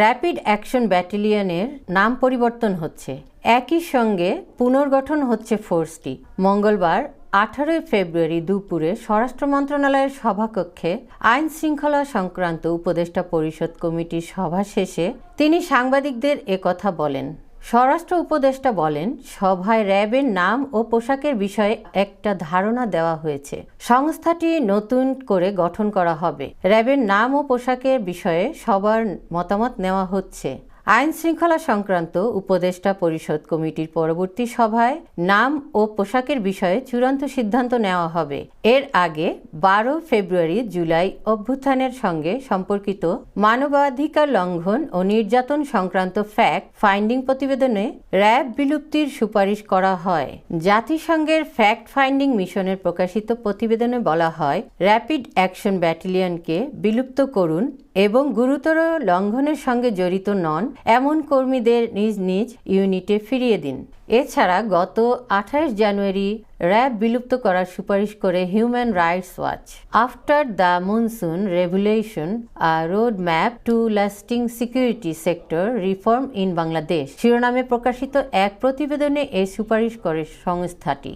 Rapid action ব্যাটালিয়নের নাম পরিবর্তন হচ্ছে। একই সঙ্গে পুনর্গঠন হচ্ছে ফোর্সটি। মঙ্গলবার, আঠারোই ফেব্রুয়ারি দুপুরে স্বরাষ্ট্র মন্ত্রণালয়ের সভাকক্ষে আইন শৃঙ্খলা সংক্রান্ত উপদেষ্টা পরিষদ কমিটির সভা শেষে তিনি সাংবাদিকদের একথা বলেন। স্বরাষ্ট্র উপদেষ্টা বলেন, সভায় র্যাবের নাম ও পোশাকের বিষয়ে একটা ধারণা দেওয়া হয়েছে। সংস্থাটি নতুন করে গঠন করা হবে। র্যাবের নাম ও পোশাকের বিষয়ে সবার মতামত নেওয়া হচ্ছে। আইন শৃঙ্খলা সংক্রান্ত উপদেষ্টা পরিষদ কমিটির পরবর্তী সভায় নাম ও পোশাকের বিষয়ে চূড়ান্ত সিদ্ধান্ত নেওয়া হবে। এর আগে বারো ফেব্রুয়ারি জুলাই অভ্যুত্থানের সঙ্গে সম্পর্কিত মানবাধিকার লঙ্ঘন ও নির্যাতন সংক্রান্ত ফ্যাক্ট ফাইন্ডিং প্রতিবেদনে র্যাব বিলুপ্তির সুপারিশ করা হয়। জাতিসংঘের ফ্যাক্ট ফাইন্ডিং মিশনের প্রকাশিত প্রতিবেদনে বলা হয়, র্যাপিড অ্যাকশন ব্যাটালিয়নকে বিলুপ্ত করুন এবং গুরুতর লঙ্ঘনের সঙ্গে জড়িত নন, এমন কর্মীদের নিজ নিজ ইউনিটে ফিরিয়ে দিন। এছাড়া গত আঠাশ জানুয়ারি র্যাব বিলুপ্ত করার সুপারিশ করে Human Rights Watch, after the monsoon revolution road map to lasting security sector reform in Bangladesh. শিরোনামে প্রকাশিত এক প্রতিবেদনে এই সুপারিশ করে সংস্থাটি।